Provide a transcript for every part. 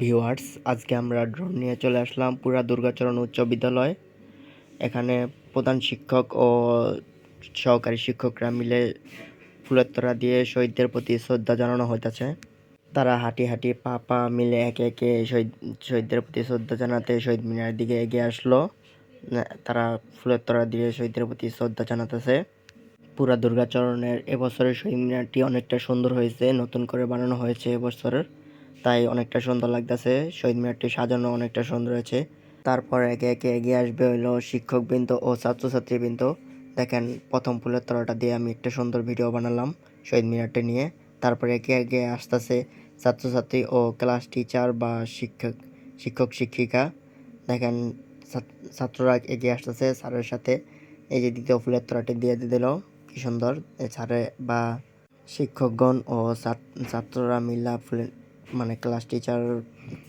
Viewers, আজকে আমরা drone নিয়ে চলে আসলাম পুরা দুর্গাচরণ উচ্চ বিদ্যালয়। এখানে প্রধান শিক্ষক ও সহকারী শিক্ষকরা মিলে ফুলের তোড়া দিয়ে শহীদদের প্রতি শ্রদ্ধা জানানো হইতেছে। তারা হাঁটি হাঁটি পা পা মিলে একে একে শহীদ, শহীদদের প্রতি শ্রদ্ধা জানাতে শহীদ মিনার দিকে এগিয়ে আসলো। তারা ফুলের তোড়া দিয়ে শহীদদের প্রতি শ্রদ্ধা জানাতেছে। পুরা দুর্গাচরণের এবছরের শহীদ মিনারটি অনেকটা সুন্দর হয়েছে, নতুন করে বানানো হয়েছে এবছরের। তাই অনেকটা সুন্দর লাগতেছে। শহীদ মিনারটি সাজানো অনেকটা সুন্দর হয়েছে। তারপর একে একে এগিয়ে আসবে হইল শিক্ষকবৃন্দ ও ছাত্রছাত্রীবৃন্দ। দেখেন, প্রথম ফুলের তলাটা দিয়ে আমি একটা সুন্দর ভিডিও বানালাম শহীদ মিনারটি নিয়ে। তারপরে একে একে আসতেছে ছাত্রছাত্রী ও ক্লাস টিচার বা শিক্ষক শিক্ষক শিক্ষিকা। দেখেন ছাত্ররা এগিয়ে আসতেছে স্যারের সাথে। এই যে দ্বিতীয় ফুলের তলাটি দিয়ে দিল। কি সুন্দর। স্যারে বা শিক্ষকগণ ও ছাত- ছাত্ররা মিলা ফুলের মানে ক্লাস টিচার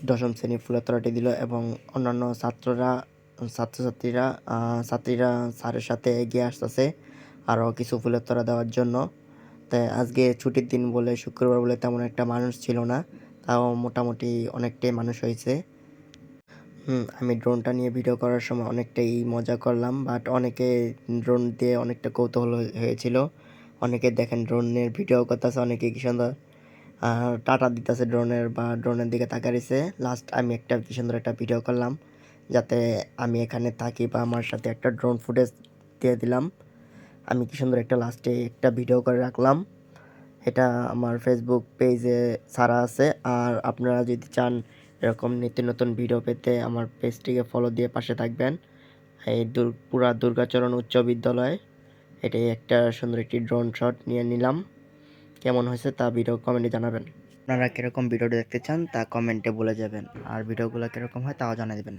দশম শ্রেণির ফুলের তলাটি দিল এবং অন্যান্য ছাত্ররা, ছাত্রছাত্রীরা ছাত্রীরা স্যারের সাথে এগিয়ে আসতেছে আরও কিছু ফুলের তোড়া দেওয়ার জন্য। তাই আজকে ছুটির দিন বলে শুক্রবার বলে তেমন একটা মানুষ ছিল না, তাও মোটামুটি অনেকটাই মানুষ হয়েছে। আমি ড্রোনটা নিয়ে ভিডিও করার সময় অনেকটাই মজা করলাম বাট অনেকে ড্রোন দিয়ে অনেকটা কৌতূহল হয়েছিল। অনেকে দেখেন ড্রোনের ভিডিও করতেছে, অনেকে কি সুন্দর টাটা দিতেছে ড্রোনের বা ড্রোনের দিকে তাকাইছে। লাস্ট আমি একটা কি সুন্দর একটা ভিডিও করলাম, যাতে আমি এখানে থাকি বা আমার সাথে একটা ড্রোন ফুটেজ দিয়ে দিলাম। আমি কি সুন্দর একটা লাস্টে একটা ভিডিও করে রাখলাম। এটা আমার ফেসবুক পেজে ছাড়া আছে, আর আপনারা যদি চান এরকম নিত্য নতুন ভিডিও পেতে, আমার পেজটিকে ফলো দিয়ে পাশে থাকবেন। এই দুর, পুরা দুর্গাচরণ উচ্চ বিদ্যালয়, এটাই একটা সুন্দর একটি ড্রোন শট নিয়ে নিলাম। কেমন হয়েছে তা ভিডিও কমেন্টে জানাবেন। আপনারা কীরকম ভিডিও দেখতে চান তা কমেন্টে বলে যাবেন। আর ভিডিওগুলো কীরকম হয় তাও জানিয়ে দেবেন।